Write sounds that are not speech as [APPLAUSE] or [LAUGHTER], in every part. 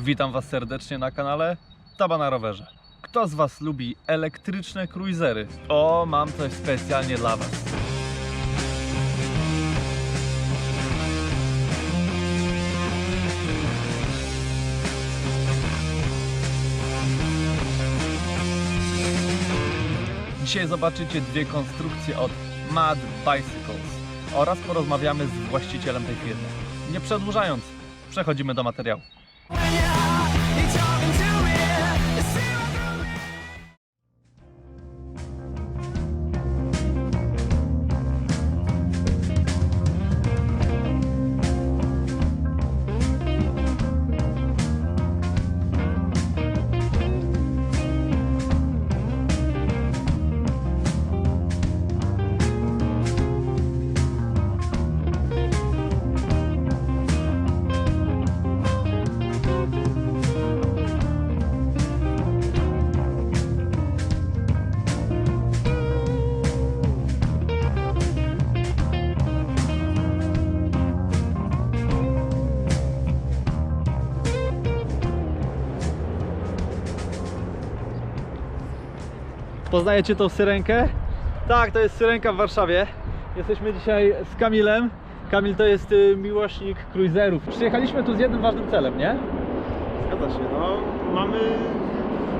Witam Was serdecznie na kanale Taba na rowerze. Kto z Was lubi elektryczne cruisery? O, mam coś specjalnie dla Was. Dzisiaj zobaczycie dwie konstrukcje od Mad Bicycles oraz porozmawiamy z właścicielem tej firmy. Nie przedłużając, przechodzimy do materiału. Poznajecie tą syrenkę? Tak, to jest syrenka w Warszawie. Jesteśmy dzisiaj z Kamilem. Kamil to jest y, miłośnik cruiserów. Przyjechaliśmy tu z jednym ważnym celem, nie? Zgadza się, no mamy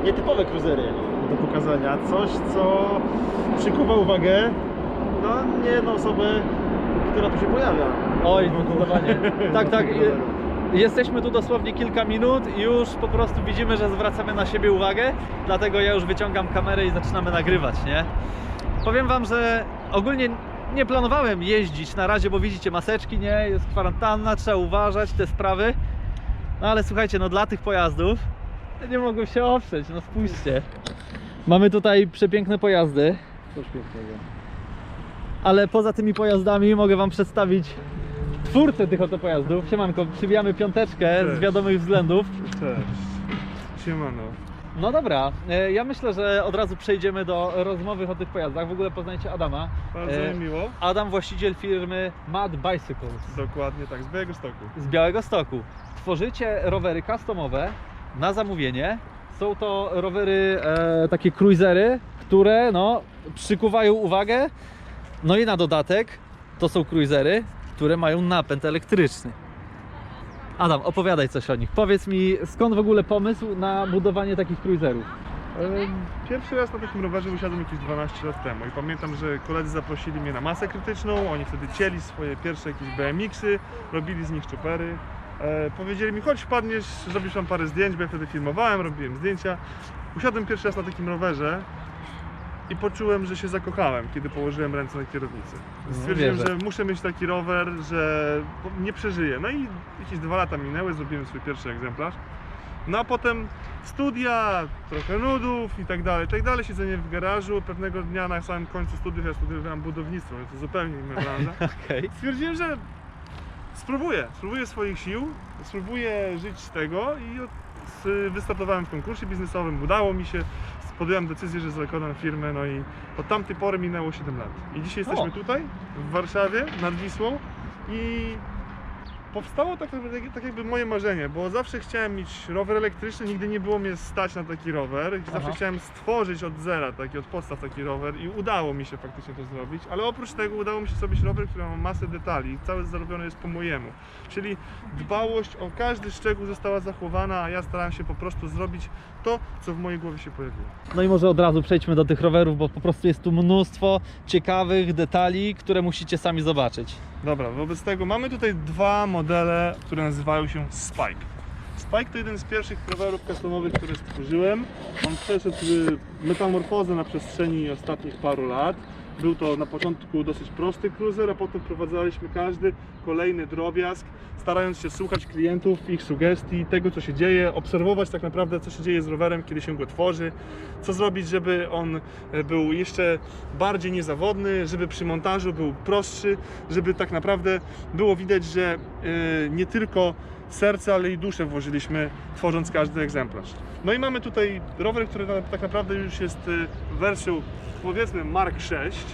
nietypowe cruisery do pokazania. Coś, co przykuwa uwagę na niejedną osobę, która tu się pojawia. Oj, zdecydowanie. [LAUGHS] Tak, tak. y, Jesteśmy tu dosłownie kilka minut i już po prostu widzimy, że zwracamy na siebie uwagę, dlatego ja już wyciągam kamerę i zaczynamy nagrywać, nie? Powiem wam, że ogólnie nie planowałem jeździć na razie, bo widzicie maseczki, nie? Jest kwarantanna, trzeba uważać te sprawy. No ale słuchajcie, no dla tych pojazdów nie mogą się oprzeć, no spójrzcie. Mamy tutaj przepiękne pojazdy, Coś pięknego. ale poza tymi pojazdami mogę wam przedstawić twórcę tych oto pojazdów. Siemanko, przybijamy piąteczkę z Cześć. wiadomych względów. Cześć. Siemano. No dobra, e, ja myślę, że od razu przejdziemy do rozmowy o tych pojazdach. W ogóle poznajcie Adama. Bardzo E, mi miło. Adam, właściciel firmy Mad Bicycles Dokładnie tak, z Białego Stoku. z Białego Stoku. Tworzycie rowery customowe na zamówienie. Są to rowery e, takie cruisery, które no, przykuwają uwagę. No i na dodatek to są cruisery, które mają napęd elektryczny. Adam, opowiadaj coś o nich. Powiedz mi, skąd w ogóle pomysł na budowanie takich cruiserów? Em, Pierwszy raz na takim rowerze usiadłem jakieś 12 lat temu i pamiętam, że koledzy zaprosili mnie na masę krytyczną, oni wtedy cieli swoje pierwsze jakieś BMX-y, robili z nich czopery. E, powiedzieli mi, chodź wpadniesz, zrobisz tam parę zdjęć, bo ja wtedy filmowałem, robiłem zdjęcia. Usiadłem pierwszy raz na takim rowerze i poczułem, że się zakochałem, kiedy położyłem ręce na kierownicy. Stwierdziłem, wierzę. że muszę mieć taki rower, że nie przeżyję. No i jakieś dwa lata minęły, zrobiłem swój pierwszy egzemplarz. No a potem studia, trochę nudów i tak dalej, i tak dalej, siedzenie w garażu. Pewnego dnia na samym końcu studiów, ja studiowałem budownictwo, więc to zupełnie inna branża. [LAUGHS] Okej. Stwierdziłem, że spróbuję, spróbuję swoich sił, spróbuję żyć z tego i od, wystartowałem w konkursie biznesowym, udało mi się, podjąłem decyzję, że zakładam firmę, no i od tamtej pory minęło 7 lat. I dzisiaj jesteśmy tutaj, w Warszawie, nad Wisłą i powstało tak, naprawdę- tak jakby moje marzenie, bo zawsze chciałem mieć rower elektryczny, nigdy nie było mnie stać na taki rower. Zawsze Aha. chciałem stworzyć od zera, taki od podstaw taki rower i udało mi się faktycznie to zrobić, ale oprócz tego udało mi się zrobić rower, który ma masę detali i cały zarobiony jest po mojemu. Czyli dbałość o każdy szczegół została zachowana, a ja starałem się po prostu zrobić to, co w mojej głowie się pojawiło. No i może od razu przejdźmy do tych rowerów, bo po prostu jest tu mnóstwo ciekawych detali, które musicie sami zobaczyć. Dobra, wobec tego mamy tutaj dwa modele, które nazywają się Spike. Spike to jeden z pierwszych rowerów customowych, które stworzyłem. On przeszedł metamorfozę na przestrzeni ostatnich paru lat. Był to na początku dosyć prosty cruiser, a potem wprowadzaliśmy każdy kolejny drobiazg, starając się słuchać klientów, ich sugestii, tego co się dzieje, obserwować tak naprawdę co się dzieje z rowerem, kiedy się go tworzy, co zrobić, żeby on e, był jeszcze bardziej niezawodny, żeby przy montażu był prostszy, żeby tak naprawdę było widać, że e, nie tylko serce, ale i duszę włożyliśmy tworząc każdy egzemplarz. No i mamy tutaj rower, który tak naprawdę już jest e, wersją powiedzmy Mark 6.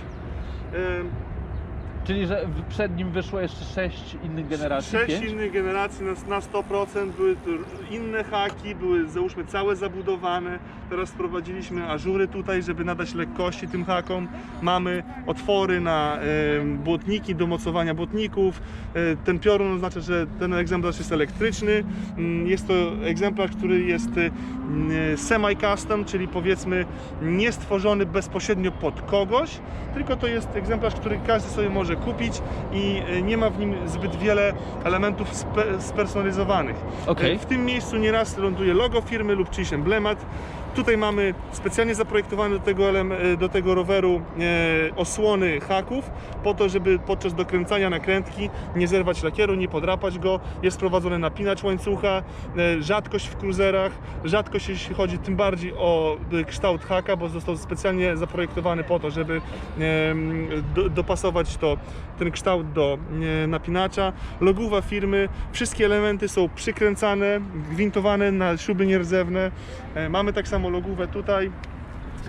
Czyli, że w- przed nim wyszło jeszcze sześć innych generacji? Sześć pięć? innych generacji na, na 100% były inne haki, były załóżmy całe zabudowane. Teraz wprowadziliśmy ażury tutaj, żeby nadać lekkości tym hakom. Mamy otwory na e, błotniki do mocowania błotników. E, ten piorun oznacza, że ten egzemplarz jest elektryczny. Mm, Jest to egzemplarz, który jest e, semi-custom, czyli powiedzmy nie stworzony bezpośrednio pod kogoś, tylko to jest egzemplarz, który każdy sobie może kupić i e, nie ma w nim zbyt wiele elementów spe, spersonalizowanych. Okej. E, W tym miejscu nieraz ląduje logo firmy lub czyjś emblemat. Tutaj mamy specjalnie zaprojektowane do tego, e, do tego roweru e, osłony haków, po to, żeby podczas dokręcania nakrętki nie zerwać lakieru, nie podrapać go. Jest wprowadzony napinacz łańcucha, e, rzadkość w cruiserach, rzadkość jeśli chodzi tym bardziej o kształt haka, bo został specjalnie zaprojektowany po to, żeby dopasować to, ten kształt do napinacza. Logówa firmy, wszystkie elementy są przykręcane, gwintowane na śruby nierdzewne. Mamy tak samo logówę tutaj,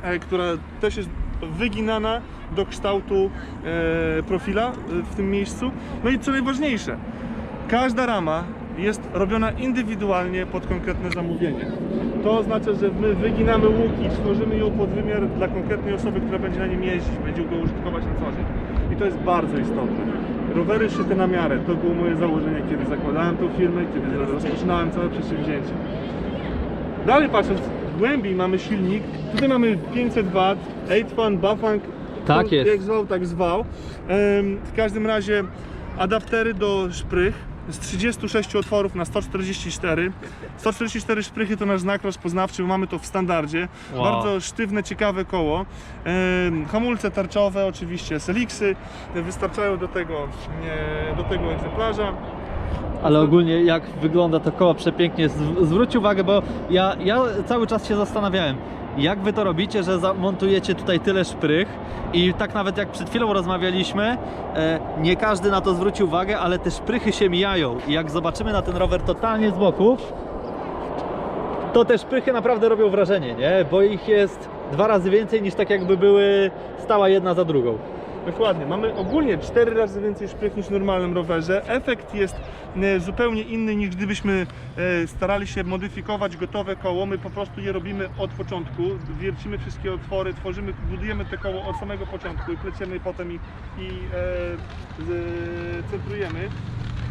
e, która też jest wyginana do kształtu e, profila e, w tym miejscu. No i co najważniejsze, każda rama jest robiona indywidualnie pod konkretne zamówienie. To oznacza, że my wyginamy łuki, tworzymy ją pod wymiar dla konkretnej osoby, która będzie na nim jeździć, będzie go użytkować na co dzień. I to jest bardzo istotne. Rowery szyte na miarę, to było moje założenie, kiedy zakładałem tą firmę, kiedy rozpoczynałem całe przedsięwzięcie. Dalej patrząc głębiej mamy silnik. Tutaj mamy 500 W, 8 fan, Bafang. Tak to jest. Jak zwał, tak zwał. W każdym razie adaptery do szprych z 36 otworów na 144. 144 szprychy to nasz znak rozpoznawczy, bo mamy to w standardzie. Wow. Bardzo sztywne, ciekawe koło. Hamulce tarczowe, oczywiście Selixy wystarczają do tego, e, do tego egzemplarza. Ale ogólnie jak wygląda to koło przepięknie. Zw- Zwróć uwagę, bo ja, ja cały czas się zastanawiałem, jak wy to robicie, że zamontujecie tutaj tyle szprych i tak nawet jak przed chwilą rozmawialiśmy, e, nie każdy na to zwróci uwagę, ale te szprychy się mijają i jak zobaczymy na ten rower totalnie z boku, to te szprychy naprawdę robią wrażenie, nie? Bo ich jest dwa razy więcej niż tak jakby były stała jedna za drugą. Dokładnie, mamy ogólnie 4 razy więcej szprych niż w normalnym rowerze. Efekt jest e, zupełnie inny niż gdybyśmy e, starali się modyfikować gotowe koło. My po prostu je robimy od początku, wiercimy wszystkie otwory, tworzymy, budujemy te koło od samego początku i pleciemy potem i, i e, centrujemy.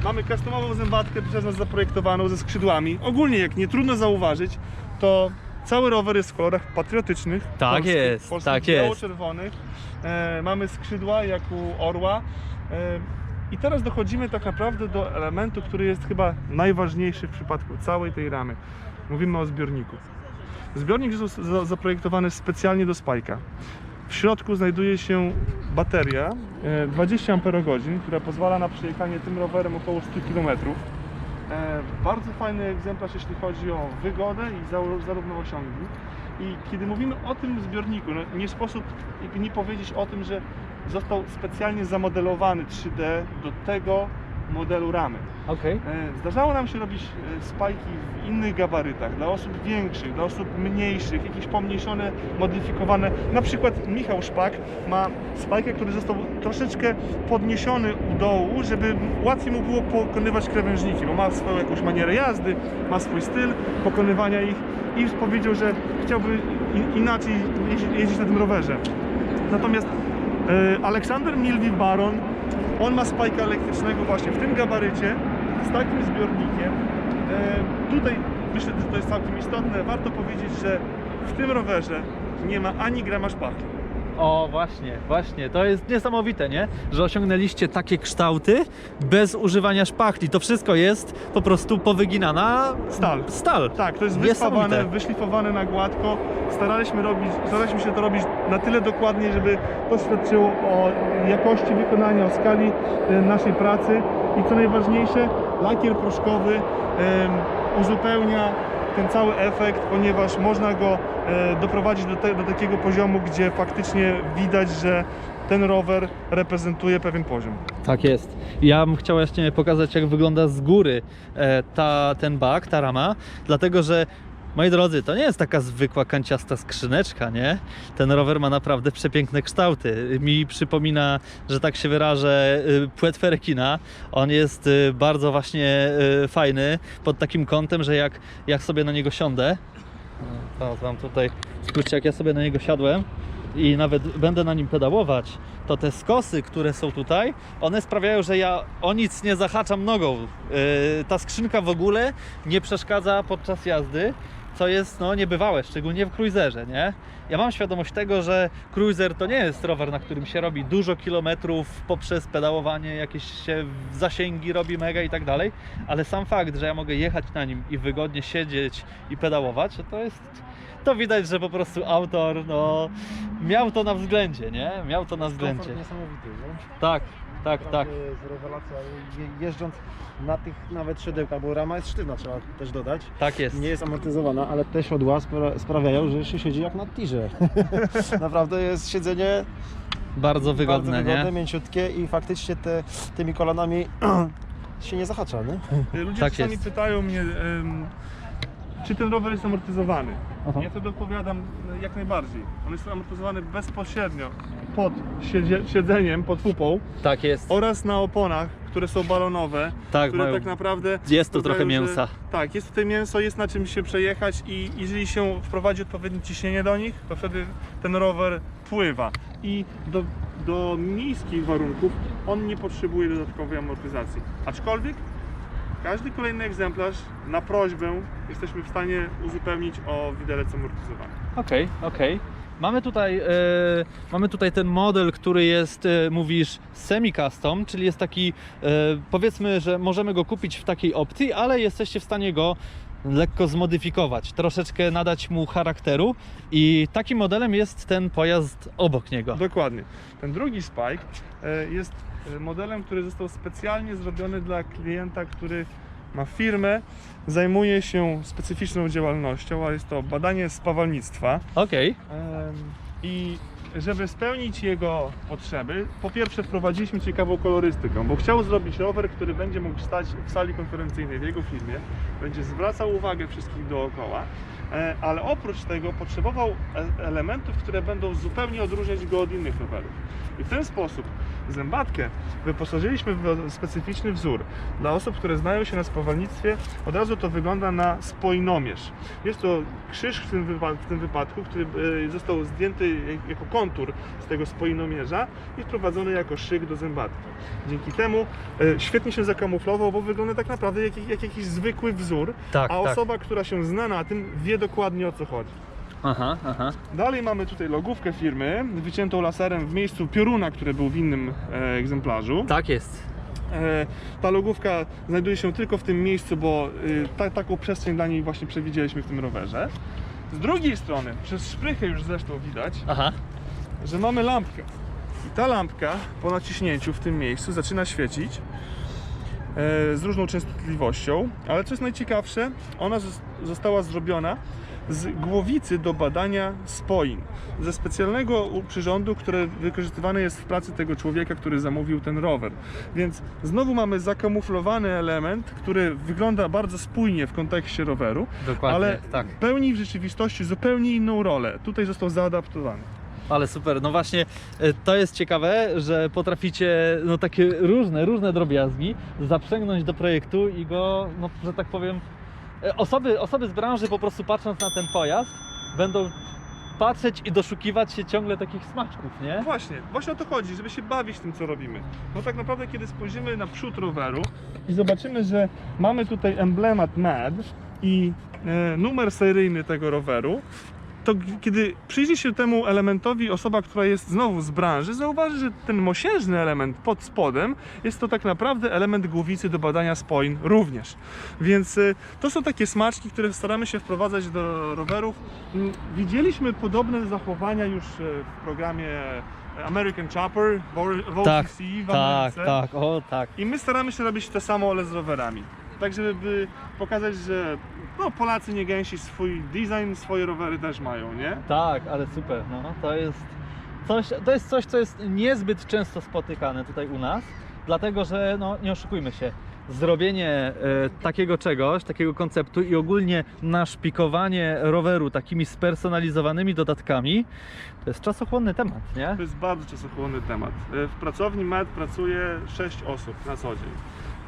Mamy customową zębatkę przez nas zaprojektowaną ze skrzydłami. Ogólnie, jak nie trudno zauważyć, to cały rower jest w kolorach patriotycznych. Tak polskich, jest, polskich tak jest. biało-czerwonych. E, mamy skrzydła jak u orła. E, I teraz dochodzimy tak naprawdę do elementu, który jest chyba najważniejszy w przypadku całej tej ramy. Mówimy o zbiorniku. Zbiornik jest za- zaprojektowany specjalnie do spajka. W środku znajduje się bateria e, 20 Ah, która pozwala na przejechanie tym rowerem około 100 km. E, Bardzo fajny egzemplarz, jeśli chodzi o wygodę i za- zarówno osiągi. I kiedy mówimy o tym zbiorniku, no nie sposób nie powiedzieć o tym, że został specjalnie zamodelowany 3D do tego modelu ramy. Okej. E, Zdarzało nam się robić e, spajki w innych gabarytach, dla osób większych, dla osób mniejszych, jakieś pomniejszone, modyfikowane. Na przykład Michał Szpak ma spajkę, który został troszeczkę podniesiony u dołu, żeby łatwiej mu było pokonywać krawężniki, bo ma swoją jakąś manierę jazdy, ma swój styl pokonywania ich i powiedział, że chciałby inaczej jeździć, jeździć na tym rowerze. Natomiast e, Aleksander Milwi Baron, on ma spajka elektrycznego właśnie w tym gabarycie, z takim zbiornikiem. E, tutaj myślę, że to jest całkiem istotne. Warto powiedzieć, że w tym rowerze nie ma ani grama szpachli. O, właśnie, właśnie. To jest niesamowite, nie? Że osiągnęliście takie kształty bez używania szpachli. To wszystko jest po prostu powyginana Stal. Stal. Tak, to jest Niesamowite. wyspawane, wyszlifowane na gładko. Staraliśmy, robić, staraliśmy się to robić na tyle dokładnie, żeby to świadczyło o jakości wykonania, o skali e, naszej pracy i co najważniejsze, lakier proszkowy em, uzupełnia ten cały efekt, ponieważ można go e, doprowadzić do, te, do takiego poziomu, gdzie faktycznie widać, że ten rower reprezentuje pewien poziom. Tak jest. Ja bym chciał jeszcze pokazać, jak wygląda z góry e, ta, ten bak, ta rama, dlatego że Moi drodzy, to nie jest taka zwykła kanciasta skrzyneczka, nie? Ten rower ma naprawdę przepiękne kształty. Mi przypomina, że tak się wyrażę, y, płetwę rekina. On jest y, bardzo właśnie y, fajny pod takim kątem, że jak, jak sobie na niego siądę, to wam tutaj, spójrzcie jak ja sobie na niego siadłem i nawet będę na nim pedałować, to te skosy, które są tutaj, one sprawiają, że ja o nic nie zahaczam nogą. Yy, ta skrzynka w ogóle nie przeszkadza podczas jazdy, co jest no, niebywałe, szczególnie w cruiserze, nie? Ja mam świadomość tego, że cruiser to nie jest rower, na którym się robi dużo kilometrów poprzez pedałowanie, jakieś się zasięgi robi mega i tak dalej, ale sam fakt, że ja mogę jechać na nim i wygodnie siedzieć i pedałować, to jest to widać, że po prostu autor no, miał to na względzie, nie? Miał to na względzie. Komfort niesamowity, nie? Tak, tak, tak. Jest rewelacja. Je, jeżdżąc na tych nawet siodełkach, bo rama jest sztywna, trzeba też dodać. Tak jest. Nie jest amortyzowana, ale te siodła spra- sprawiają, że się siedzi jak na tirze. [LAUGHS] Naprawdę jest siedzenie Bardzo wygodne, bardzo wygodne, nie? mięciutkie i faktycznie te, tymi kolanami [CLEARS THROAT] się nie zahacza, nie? Ludzie Tak czasami jest. pytają mnie, em, czy ten rower jest amortyzowany. Aha. Ja wtedy odpowiadam e, jak najbardziej. On jest amortyzowany bezpośrednio pod siedzie, siedzeniem, pod pupą Tak jest. oraz na oponach, które są balonowe, Tak, które mają. tak naprawdę Jest tu sprawiają, trochę mięsa. Że, tak, jest tutaj mięso, jest na czym się przejechać i jeżeli się wprowadzi odpowiednie ciśnienie do nich, to wtedy ten rower pływa. I do, do miejskich warunków on nie potrzebuje dodatkowej amortyzacji. Aczkolwiek każdy kolejny egzemplarz na prośbę jesteśmy w stanie uzupełnić o widelec amortyzowany. Okej, okej. Mamy tutaj, e, mamy tutaj ten model, który jest, e, mówisz, semi-custom, czyli jest taki, e, powiedzmy, że możemy go kupić w takiej opcji, ale jesteście w stanie go lekko zmodyfikować, troszeczkę nadać mu charakteru i takim modelem jest ten pojazd obok niego. Dokładnie. Ten drugi Spike jest modelem, który został specjalnie zrobiony dla klienta, który ma firmę, zajmuje się specyficzną działalnością, a jest to badanie spawalnictwa. Okej, Em, I żeby spełnić jego potrzeby, po pierwsze wprowadziliśmy ciekawą kolorystykę, bo chciał zrobić rower, który będzie mógł stać w sali konferencyjnej w jego firmie, będzie zwracał uwagę wszystkich dookoła, e, ale oprócz tego potrzebował e- elementów, które będą zupełnie odróżniać go od innych rowerów. I w ten sposób zębatkę wyposażyliśmy w specyficzny wzór. Dla osób, które znają się na spawalnictwie, od razu to wygląda na spojnomierz. Jest to krzyż w tym, w tym wypadku, który e, został zdjęty jak- jako kontur z tego spojnomierza i wprowadzony jako szyk do zębatki. Dzięki temu e, świetnie się zakamuflował, bo wygląda tak naprawdę jak, jak jakiś zwykły wzór, tak, a tak. osoba, która się zna na tym, wie dokładnie o co chodzi. Aha, aha. Dalej mamy tutaj logówkę firmy, wyciętą laserem w miejscu pioruna, który był w innym e, egzemplarzu. Tak jest. E, ta logówka znajduje się tylko w tym miejscu, bo e, ta, taką przestrzeń dla niej właśnie przewidzieliśmy w tym rowerze. Z drugiej strony, przez szprychę już zresztą widać, Aha. że mamy lampkę. I ta lampka po naciśnięciu w tym miejscu zaczyna świecić e, z różną częstotliwością, ale co jest najciekawsze, ona zos- została zrobiona z głowicy do badania spoin, ze specjalnego przyrządu, który wykorzystywany jest w pracy tego człowieka, który zamówił ten rower. Więc znowu mamy zakamuflowany element, który wygląda bardzo spójnie w kontekście roweru, Dokładnie, ale tak. pełni w rzeczywistości zupełnie inną rolę. Tutaj został zaadaptowany. Ale super, no właśnie e, to jest ciekawe, że potraficie no takie różne, różne drobiazgi zaprzęgnąć do projektu i go, no że tak powiem, osoby, osoby z branży po prostu patrząc na ten pojazd będą patrzeć i doszukiwać się ciągle takich smaczków, nie? Właśnie, właśnie o to chodzi, żeby się bawić tym, co robimy. Bo tak naprawdę, kiedy spojrzymy na przód roweru i zobaczymy, że mamy tutaj emblemat MAD i e, numer seryjny tego roweru, to kiedy przyjrzy się temu elementowi osoba, która jest znowu z branży, zauważy, że ten mosiężny element pod spodem jest to tak naprawdę element głowicy do badania spoin również. Więc e, to są takie smaczki, które staramy się wprowadzać do rowerów. Mm, Widzieliśmy podobne zachowania już e, w programie American Chopper, w O- w Tak, OCC w Tak, Ameryce. tak, o tak. I my staramy się robić to samo, ale z rowerami. Tak, żeby pokazać, że no, Polacy nie gęsi swój design, swoje rowery też mają, nie? Tak, ale super, no to jest coś, to jest coś, co jest niezbyt często spotykane tutaj u nas, dlatego że, no nie oszukujmy się, zrobienie e, takiego czegoś, takiego konceptu i ogólnie naszpikowanie roweru takimi spersonalizowanymi dodatkami, to jest czasochłonny temat, nie? To jest bardzo czasochłonny temat. E, W pracowni MED pracuje 6 osób na co dzień.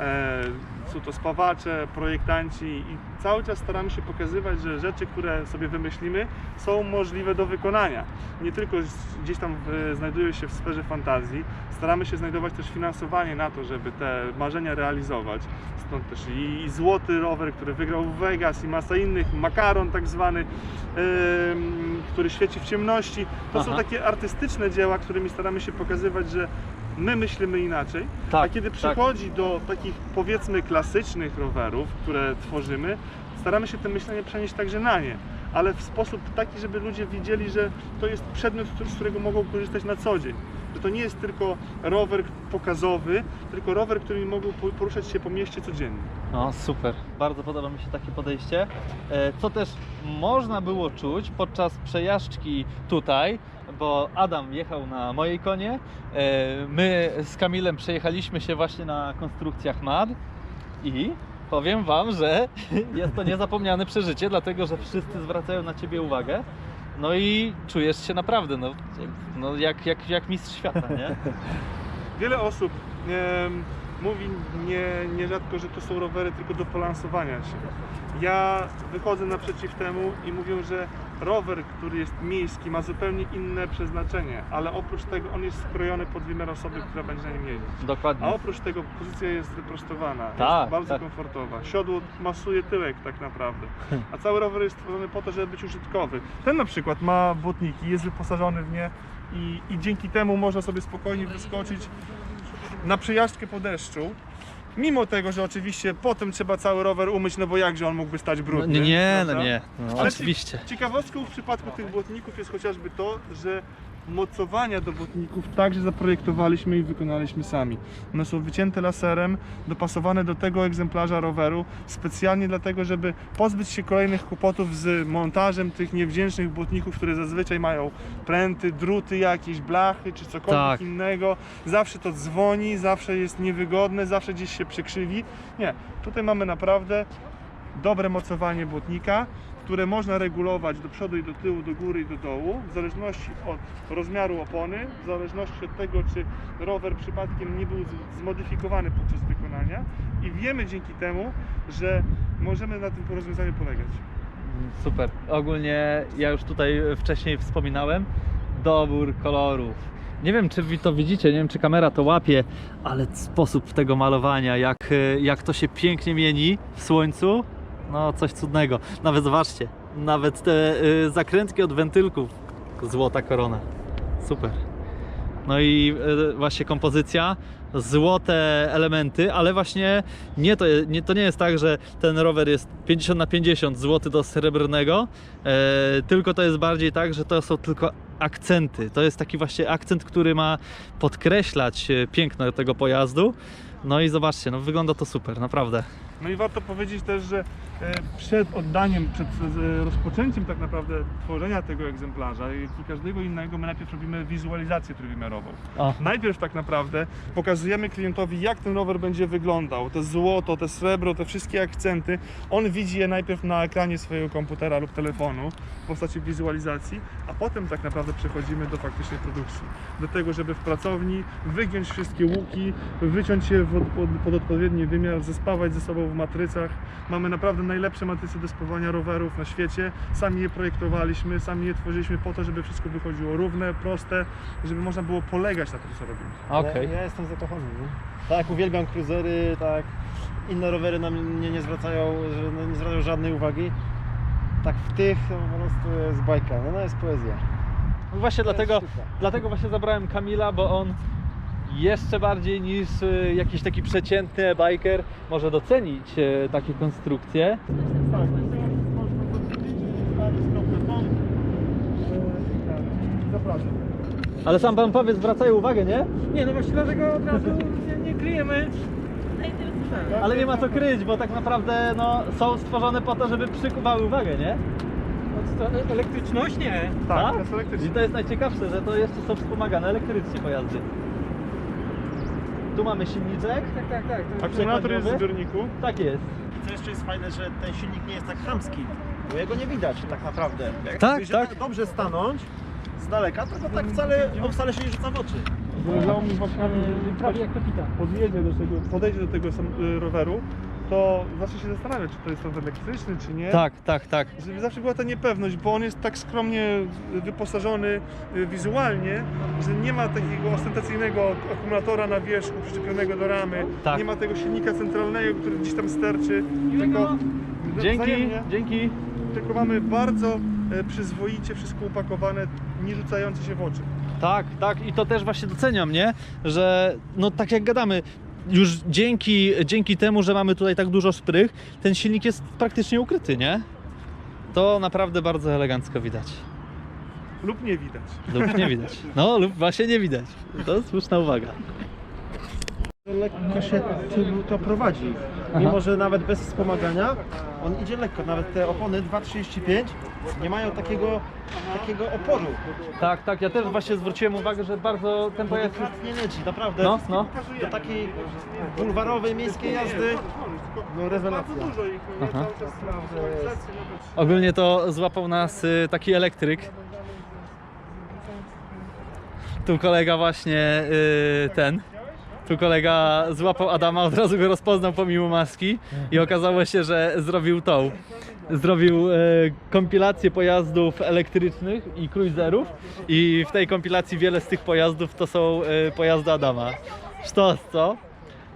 E, Są to spawacze, projektanci i cały czas staramy się pokazywać, że rzeczy, które sobie wymyślimy, są możliwe do wykonania. Nie tylko gdzieś tam znajdują się w sferze fantazji, staramy się znajdować też finansowanie na to, żeby te marzenia realizować. Stąd też i, złoty rower, który wygrał w Vegas i masa innych, makaron tak zwany, który świeci w ciemności. To są Aha. takie artystyczne dzieła, którymi staramy się pokazywać, że my myślimy inaczej. Tak, A kiedy tak. przychodzi do takich powiedzmy klasycznych rowerów, które tworzymy, staramy się to myślenie przenieść także na nie. Ale w sposób taki, żeby ludzie widzieli, że to jest przedmiot, z którego mogą korzystać na co dzień. Że to nie jest tylko rower pokazowy, tylko rower, którym mogą po- poruszać się po mieście codziennie. No super, bardzo podoba mi się takie podejście. E, Co też można było czuć podczas przejażdżki tutaj, bo Adam jechał na mojej konie, e, my z Kamilem przejechaliśmy się właśnie na konstrukcjach MAD i powiem Wam, że [LAUGHS] jest to niezapomniane przeżycie, dlatego że wszyscy zwracają na Ciebie uwagę. No i czujesz się naprawdę no, no jak, jak, jak mistrz świata, nie? [LAUGHS] Wiele osób mówi nie, nierzadko, że to są rowery tylko do polansowania się. Ja wychodzę naprzeciw temu i mówię, że rower, który jest miejski, ma zupełnie inne przeznaczenie, ale oprócz tego on jest skrojony pod wymiar osoby, która będzie na nim jeździć. A Dokładnie. oprócz tego pozycja jest wyprostowana, Tak, jest bardzo tak. komfortowa. Siodło masuje tyłek tak naprawdę. [LAUGHS] A cały rower jest stworzony po to, żeby być użytkowy. Ten na przykład ma błotniki, jest wyposażony w nie i, i dzięki temu można sobie spokojnie wyskoczyć na przejażdżkę po deszczu. Mimo tego, że oczywiście potem trzeba cały rower umyć, no bo jakże on mógłby stać No, brudny. nie, nie, no prawda? nie. No, Ale oczywiście. Ciekawostką w przypadku tych błotników jest chociażby to, że mocowania do błotników także zaprojektowaliśmy i wykonaliśmy sami. One są wycięte laserem, dopasowane do tego egzemplarza roweru, specjalnie dlatego, żeby pozbyć się kolejnych kłopotów z montażem tych niewdzięcznych błotników, które zazwyczaj mają pręty, druty jakieś, blachy czy cokolwiek Tak. innego. Zawsze to dzwoni, zawsze jest niewygodne, zawsze gdzieś się przekrzywi. Nie, tutaj mamy naprawdę dobre mocowanie błotnika, które można regulować do przodu i do tyłu, do góry i do dołu, w zależności od rozmiaru opony, w zależności od tego, czy rower przypadkiem nie był zmodyfikowany podczas wykonania i wiemy dzięki temu, że możemy na tym rozwiązaniu polegać. Super. Ogólnie ja już tutaj wcześniej wspominałem dobór kolorów. Nie wiem, czy wy to widzicie, nie wiem, czy kamera to łapie, ale sposób tego malowania, jak, jak to się pięknie mieni w słońcu, no coś cudnego. Nawet zobaczcie, nawet te y, zakrętki od wentylków, złota korona. Super. No i e, właśnie kompozycja, złote elementy, ale właśnie nie to, nie, to nie jest tak, że ten rower jest 50 na 50 złoty do srebrnego, e, tylko to jest bardziej tak, że to są tylko akcenty. To jest taki właśnie akcent, który ma podkreślać e, piękno tego pojazdu. No i zobaczcie, no wygląda to super, naprawdę. No i warto powiedzieć też, że e, przed oddaniem, przed e, rozpoczęciem tak naprawdę tworzenia tego egzemplarza i i każdego innego, my najpierw robimy wizualizację trójwymiarową. O, Najpierw tak naprawdę pokazujemy klientowi, jak ten rower będzie wyglądał. To złoto, te srebro, te wszystkie akcenty. On widzi je najpierw na ekranie swojego komputera lub telefonu w postaci wizualizacji, a potem tak naprawdę przechodzimy do faktycznej produkcji. Do tego, żeby w pracowni wygiąć wszystkie łuki, wyciąć je pod odpowiedni wymiar, zespawać ze sobą w matrycach. Mamy naprawdę najlepsze matryce do spawania rowerów na świecie. Sami je projektowaliśmy, sami je tworzyliśmy po to, żeby wszystko wychodziło równe, proste, żeby można było polegać na tym, co robimy. okej. Ja, ja jestem zakochany, nie? Tak, uwielbiam cruisery, tak. Inne rowery na mnie nie zwracają, że- no, nie zwracają żadnej uwagi. Tak w tych no, po prostu jest bajka, no, no jest poezja. No właśnie To jest dlatego, sztuka. dlatego właśnie zabrałem Kamila, bo on jeszcze bardziej niż y, jakiś taki przeciętny biker może docenić y, takie konstrukcje. Tak, Zapraszam. Ale sam pan powie, zwracają uwagę, nie? Nie, no właśnie dlatego od razu nie, nie kryjemy. Ale nie ma co kryć, bo tak naprawdę no, są stworzone po to, żeby przykuwały uwagę, nie? Od to e- elektryczność nie. Tak, to jest elektryczne. I to jest najciekawsze, że to jeszcze są wspomagane elektrycznie pojazdy. Tu mamy silniczek. Tak, tak, tak. To Akumulator jest w zbiorniku. Tak jest. Co jeszcze jest fajne, że ten silnik nie jest tak chamski, bo jego nie widać tak naprawdę. Jak Tak, tak. dobrze stanąć z daleka, to go tak wcale, on wcale się nie rzuca w oczy. Zależało mi właśnie prawie jak kapitan. podjedzie do tego, podejdzie do tego sam, y, roweru, to zawsze się zastanawia, czy to jest rower elektryczny, czy nie. Tak, tak, tak. Żeby zawsze była ta niepewność, bo on jest tak skromnie wyposażony y, wizualnie, że nie ma takiego ostentacyjnego akumulatora na wierzchu przyczepionego do ramy, Tak. nie ma tego silnika centralnego, który gdzieś tam sterczy, tylko Dzięki, wzajemnie, dzięki. tylko mamy bardzo e, przyzwoicie wszystko upakowane, nie rzucające się w oczy. Tak, tak i to też właśnie doceniam, nie? Że no tak jak gadamy, już dzięki, dzięki temu, że mamy tutaj tak dużo szprych, ten silnik jest praktycznie ukryty, nie? To naprawdę bardzo elegancko widać. Lub nie widać. Lub nie widać. No, lub właśnie nie widać. To słuszna uwaga. Lekko się to prowadzi. Mimo, że nawet bez wspomagania, on idzie lekko. Nawet te opony 2,35 nie mają takiego, takiego oporu. Tak, tak, ja też właśnie zwróciłem uwagę, że bardzo ten pojazd jest... Delikatnie leci, naprawdę. No, no. Do takiej bulwarowej miejskiej jazdy, no rewelacja. Aha. Ogólnie to złapał nas y, taki elektryk. Tu kolega właśnie y, ten. Tu kolega złapał Adama, od razu go rozpoznał pomimo maski i okazało się, że zrobił tą. Zrobił e, kompilację pojazdów elektrycznych i cruiserów i w tej kompilacji wiele z tych pojazdów to są e, pojazdy Adama. Sztos, co?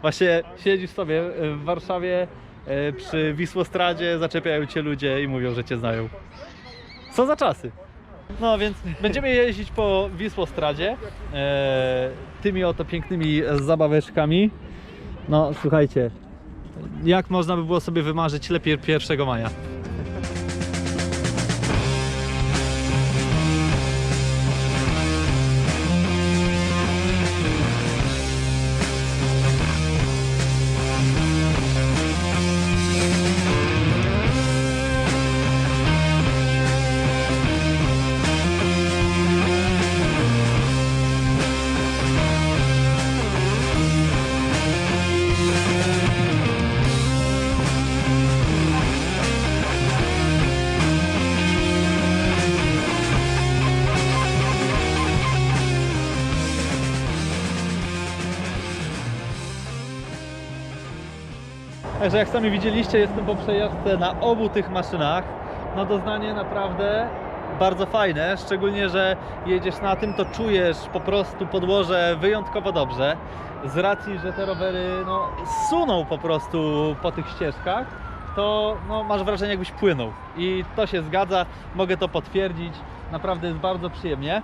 Właśnie siedzisz sobie w Warszawie e, przy Wisłostradzie, zaczepiają cię ludzie i mówią, że cię znają. Co za czasy? No więc będziemy jeździć po Wisłostradzie e, tymi oto pięknymi zabaweczkami. No słuchajcie, jak można by było sobie wymarzyć lepiej 1 maja? Także jak sami widzieliście, jestem po przejażdżce na obu tych maszynach. No doznanie naprawdę bardzo fajne, szczególnie, że jedziesz na tym, to czujesz po prostu podłoże wyjątkowo dobrze. Z racji, że te rowery no, suną po prostu po tych ścieżkach, to no, masz wrażenie jakbyś płynął. I to się zgadza, mogę to potwierdzić. Naprawdę jest bardzo przyjemnie.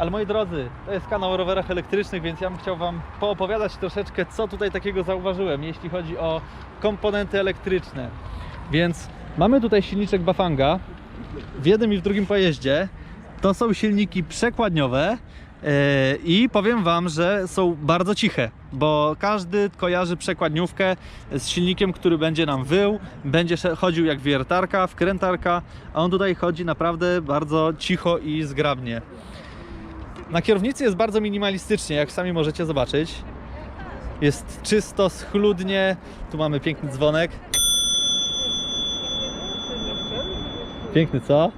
Ale moi drodzy, to jest kanał o rowerach elektrycznych, więc ja bym chciał Wam poopowiadać troszeczkę, co tutaj takiego zauważyłem, jeśli chodzi o komponenty elektryczne. Więc mamy tutaj silniczek Bafanga w jednym i w drugim pojeździe. To są silniki przekładniowe e, i powiem Wam, że są bardzo ciche, bo każdy kojarzy przekładniówkę z silnikiem, który będzie nam wył, będzie chodził jak wiertarka, wkrętarka, a on tutaj chodzi naprawdę bardzo cicho i zgrabnie. Na kierownicy jest bardzo minimalistycznie, jak sami możecie zobaczyć. Jest czysto, schludnie. Tu mamy piękny dzwonek. Piękny, co?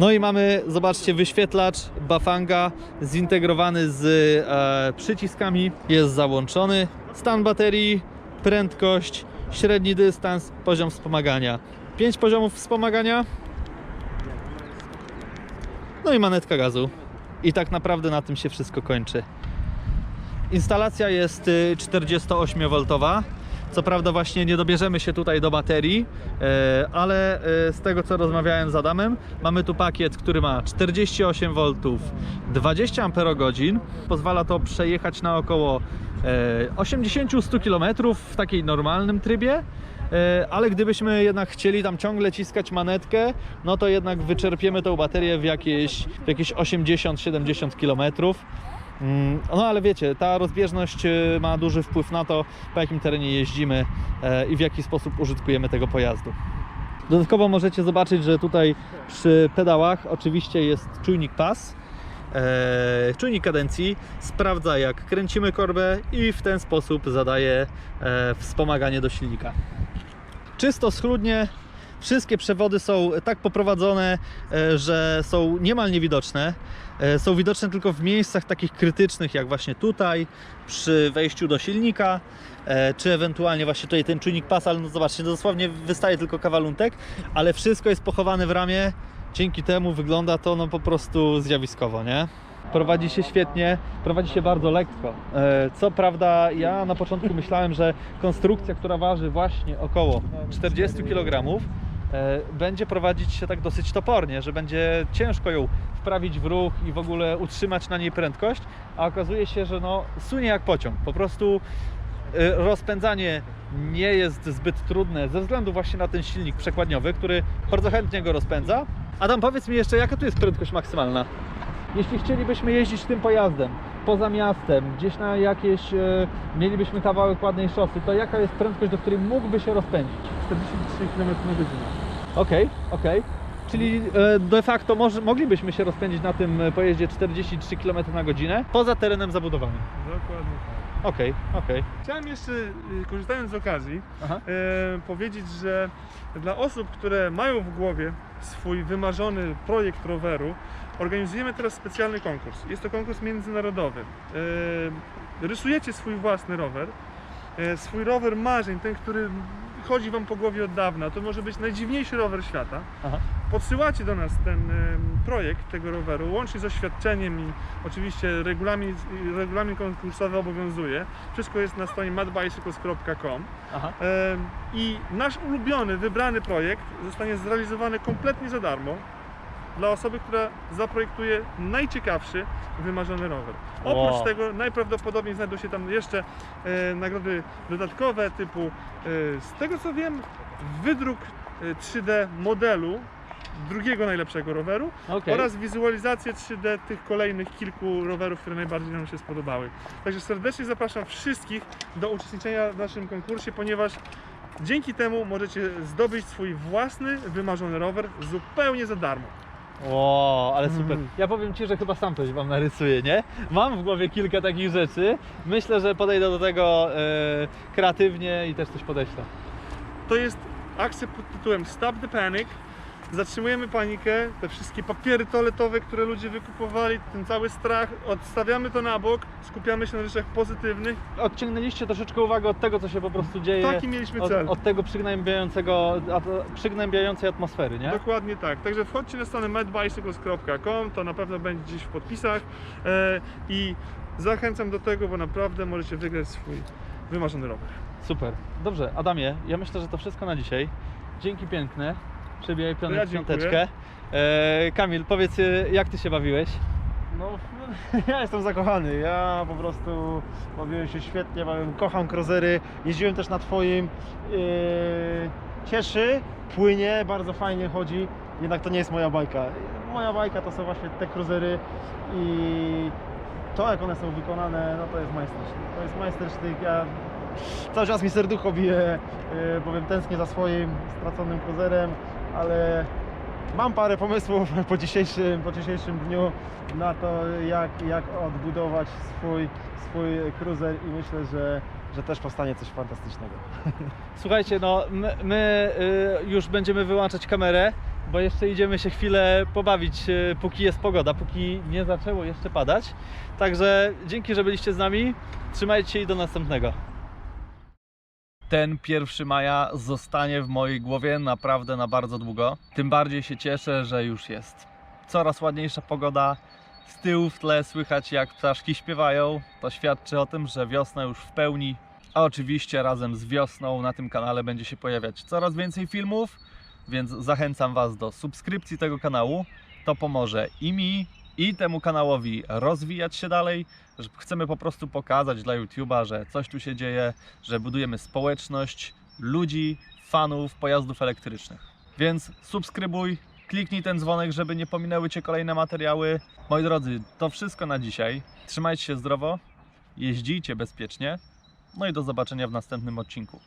No i mamy, zobaczcie, wyświetlacz Bafanga zintegrowany z e, przyciskami. Jest załączony. Stan baterii, prędkość, średni dystans, poziom wspomagania. 5 poziomów wspomagania. No i manetka gazu. I tak naprawdę na tym się wszystko kończy. Instalacja jest y, 48V. Co prawda właśnie nie dobierzemy się tutaj do baterii, e, ale e, z tego co rozmawiałem z Adamem, mamy tu pakiet, który ma 48V, 20 Ah. Pozwala to przejechać na około e, 80-100 km w takiej normalnym trybie. E, Ale gdybyśmy jednak chcieli tam ciągle ciskać manetkę, no to jednak wyczerpiemy tą baterię w jakieś, w jakieś 80-70 km. Mm, No ale wiecie, ta rozbieżność e, ma duży wpływ na to, po jakim terenie jeździmy e, i w jaki sposób użytkujemy tego pojazdu. Dodatkowo możecie zobaczyć, że tutaj przy pedałach oczywiście jest czujnik pas e, czujnik kadencji, sprawdza jak kręcimy korbę i w ten sposób zadaje wspomaganie do silnika. Czysto, schludnie, wszystkie przewody są tak poprowadzone, e, że są niemal niewidoczne. E, Są widoczne tylko w miejscach takich krytycznych, jak właśnie tutaj, przy wejściu do silnika, e, czy ewentualnie właśnie tutaj ten czujnik pasa, ale no zobaczcie, dosłownie wystaje tylko kawaluntek, ale wszystko jest pochowane w ramie, dzięki temu wygląda to no po prostu zjawiskowo, nie? Prowadzi się świetnie, prowadzi się bardzo lekko. E, Co prawda, ja na początku myślałem, że konstrukcja, która waży właśnie około 40 kg, e, będzie prowadzić się tak dosyć topornie, że będzie ciężko ją wprawić w ruch i w ogóle utrzymać na niej prędkość, a okazuje się, że no, sunie jak pociąg. Po prostu e, rozpędzanie nie jest zbyt trudne ze względu właśnie na ten silnik przekładniowy, który bardzo chętnie go rozpędza. Adam, powiedz mi jeszcze, jaka tu jest prędkość maksymalna? Jeśli chcielibyśmy jeździć tym pojazdem poza miastem, gdzieś na jakieś, e, mielibyśmy kawałek ładnej szosy, to jaka jest prędkość, do której mógłby się rozpędzić? 43 km na godzinę. Okej, okej. Czyli e, de facto moglibyśmy się rozpędzić na tym e, pojeździe 43 km na godzinę poza terenem zabudowanym. Dokładnie tak. Okej, okej. Chciałem jeszcze, y, korzystając z okazji, Aha. e, powiedzieć, że dla osób, które mają w głowie swój wymarzony projekt roweru, organizujemy teraz specjalny konkurs. Jest to konkurs międzynarodowy. E, rysujecie swój własny rower, e, swój rower marzeń, ten, który chodzi Wam po głowie od dawna. To może być najdziwniejszy rower świata. Aha. Podsyłacie do nas ten em, projekt tego roweru, łącznie z oświadczeniem i oczywiście regulamin, regulamin konkursowy obowiązuje. Wszystko jest na stronie madbicycles.com i nasz ulubiony, wybrany projekt zostanie zrealizowany kompletnie za darmo dla osoby, która zaprojektuje najciekawszy, wymarzony rower. Oprócz Wow. tego najprawdopodobniej znajdą się tam jeszcze e, nagrody dodatkowe typu, e, z tego co wiem, wydruk e, 3D modelu drugiego najlepszego roweru Okej. oraz wizualizację 3D tych kolejnych kilku rowerów, które najbardziej nam się spodobały. Także serdecznie zapraszam wszystkich do uczestniczenia w naszym konkursie, ponieważ dzięki temu możecie zdobyć swój własny, wymarzony rower zupełnie za darmo. Wow, ale super. Mhm. Ja powiem Ci, że chyba sam coś Wam narysuję, nie? Mam w głowie kilka takich rzeczy. Myślę, że podejdę do tego e, kreatywnie i też coś podeślę. To jest akcja pod tytułem Stop the Panic. Zatrzymujemy panikę, te wszystkie papiery toaletowe, które ludzie wykupowali, ten cały strach, odstawiamy to na bok, skupiamy się na rzeczach pozytywnych. Odciągnęliście troszeczkę uwagę od tego, co się po prostu dzieje. Taki mieliśmy Od, cel. od tego przygnębiającego, przygnębiającej atmosfery, nie? Dokładnie tak. Także wchodźcie na stronę madbicycles.com, to na pewno będzie gdzieś w podpisach e, i zachęcam do tego, bo naprawdę możecie wygrać swój wymarzony rower. Super. Dobrze, Adamie, ja myślę, że to wszystko na dzisiaj. Dzięki piękne. Przebijaj pionek Ja piąteczkę. E, Kamil, powiedz, e, jak Ty się bawiłeś? No, [LAUGHS] ja jestem zakochany. Ja po prostu bawiłem się świetnie, bawiłem, kocham cruisery. Jeździłem też na twoim. Yy, cieszy, płynie, bardzo fajnie chodzi. Jednak to nie jest moja bajka. Moja bajka to są właśnie te cruisery i to jak one są wykonane, no to jest majstersztyk. To jest majstersztyk. Ja cały czas mi serducho bije, yy, bowiem tęsknię za swoim straconym cruiserem, ale Mam parę pomysłów [LAUGHS] po dzisiejszym, po dzisiejszym dniu na to, jak, jak odbudować swój, swój cruiser i myślę, że, że też powstanie coś fantastycznego. [LAUGHS] Słuchajcie, no my, my y, już będziemy wyłączać kamerę, bo jeszcze idziemy się chwilę pobawić, y, póki jest pogoda, póki nie zaczęło jeszcze padać. Także dzięki, że byliście z nami. Trzymajcie się i do następnego. Ten 1 maja zostanie w mojej głowie naprawdę na bardzo długo. Tym bardziej się cieszę, że już jest. Coraz ładniejsza pogoda. Z tyłu w tle słychać jak ptaszki śpiewają. To świadczy o tym, że wiosna już w pełni a oczywiście razem z wiosną na tym kanale będzie się pojawiać coraz więcej filmów, więc zachęcam Was do subskrypcji tego kanału. To pomoże i mi, i temu kanałowi rozwijać się dalej. Że chcemy po prostu pokazać dla YouTube'a, że coś tu się dzieje, że budujemy społeczność ludzi, fanów pojazdów elektrycznych. Więc subskrybuj, kliknij ten dzwonek, żeby nie pominęły Cię kolejne materiały. Moi drodzy, to wszystko na dzisiaj. Trzymajcie się zdrowo, jeździcie bezpiecznie. No i do zobaczenia w następnym odcinku.